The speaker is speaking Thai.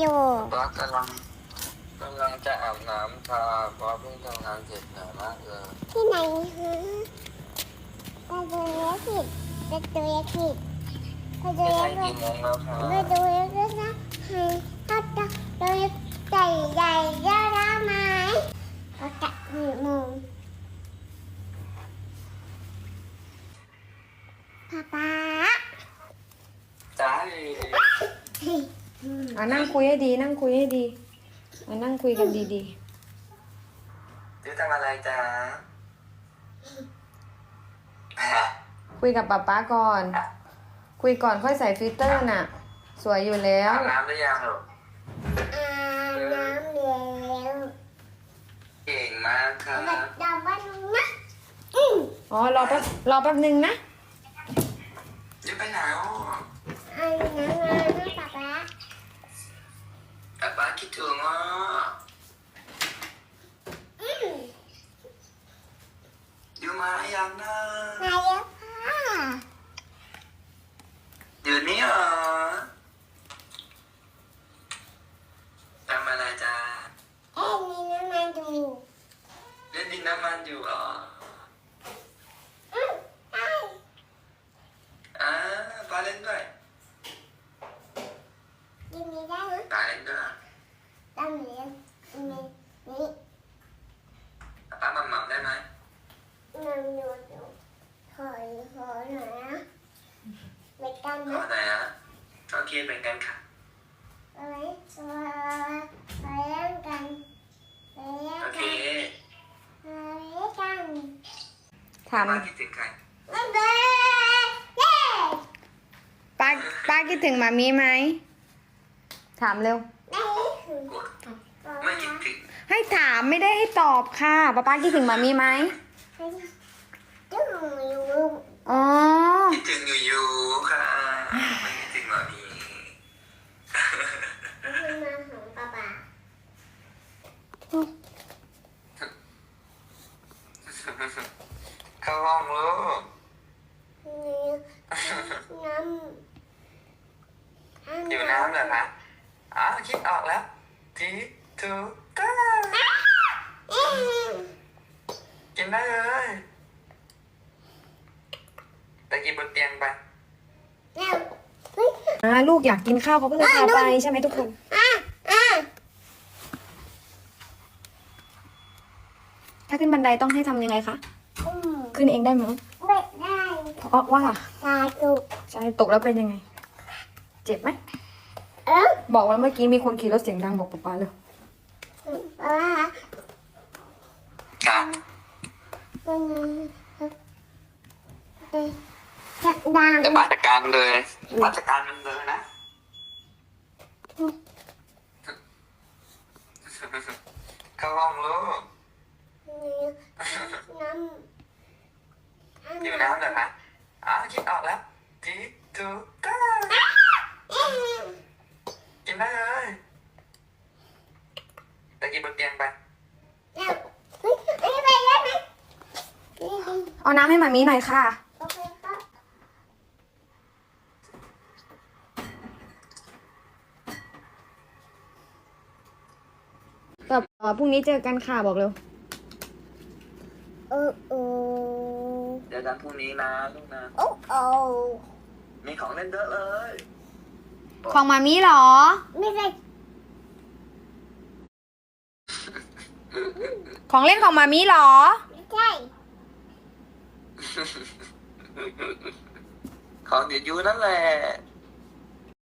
อยู่ป๊ากำลังกำลังจะอาบน้ำค่ะป๊าเพิ่งทำงานเสร็จเหนื่อยมากเลยที่ไหนฮะไปดูเล็กผิดไปดูเล็กผิดไปดูไม่เล็ใช่กผิกี่ดโมงแล้วค่ะไปดูเล็กนะให้ถ้าจะดูเล็กใหญ่ใหญ่ๆได้ไหมเขาจะหนึ่โมงป๊าป๊า จ้า อะนั่งคุยให้ดีนั่งคุยให้ดีอะนั่งคุยกันดีจะทำอะไรจ้าๆคุยกับป๊าป๊าก่อน คุยก่อนค่อยใส่ฟิลเตอร์น่ะ สวยอยู่แล้วอาบน้ำหรือยังลูกอาบน้ำแล้วเก่งมากค่ะแบบดำบ้านนะอืมอ๋อรอแป๊บรอแป๊บนึงนะจะไปไหนอ๋ออันนั้นนะป๊าป๊า ป๊าคิดถึงอะอืมอยู่มายังนะนายกค่ะอยู่นี่เหรอทำอะไรจ้าเอ็นนี่น้ำมันดูเล่นดินน้ำมันอยู่เหรออืมใช่ อ่าปลาเล่นด้วย ยินดีได้นะ ปลาเล่นด้วย ตามเหรียญนี่นี่ ปลาหม่ำหม่ำได้ไหม นำอยู่ดูขอขอหน่อยนะไปกั นะไหนอะโอเคเป็นกันค่ะเอาไว้ไปเล่นกันไปเล่นโอเคกันไปเล่นกันถามป้าคิดถึงใครบ๊ายบายเย้ป้าป้าคิดถึงมามีไหมถามเร็ว ได้คือกดไม่คิดถึงให้ถามไม่ได้ให้ตอบค่ะป้าป้าคิดถึงมามีไหมจุ๊อยู่ อ๋อ คิดถึงอยู่อยู่ค่ะ ไม่คิดถึงมามีขึ้นมาของป๊าป๊าเข้าห้องลูกน้ำอยู่น้ำเหรอคะอ๋อคิดออกแล้วทีทูต้ากินได้เลยแต่กินบนเตียงไปแล้ว อ่าลูกอยากกินข้าวเขาก็เลยพาไปใช่ไหมทุกคนถ้าขึ้นบันไดต้องให้ทำยังไงคะ ขึ้นเองได้ไหมเบ็ดได้เพราะว่าตาจุกใช่ตกแล้วเป็นยังไง เจ็บไหมเออบอกว่าเมื่อกี้มีคนขี่รถเสียงดังบอกป๊าป๊าเลยป๊าป็น จะดังเดี๋ยวป้าจัดการเลยป้าจัดการมันเลยนะเข้าห้องลูกน้ำอยู่น้ำเหรอคะอ๋อคิดออกแล้วทีทูต้ากินได้เลยแต่กินบนเตียงไปแล้วเฮ้ยอันนี้ไปได้ไหมเอาน้ำให้มามีหน่อยค่ะ โอเคครับ แบบ เอ่อพรุ่งนี้เจอกันค่ะบอกเร็ว โอ้โอ้เดี๋ยวกันพรุ่งนี้นะลูกนะ โอ้โอ้มีของเล่นเยอะเลย ของมามีเหรอ ไม่ได้ของเล่นของมามีเหรอ ไม่ใช่ของเดี๋ยวยูนั่นแหละ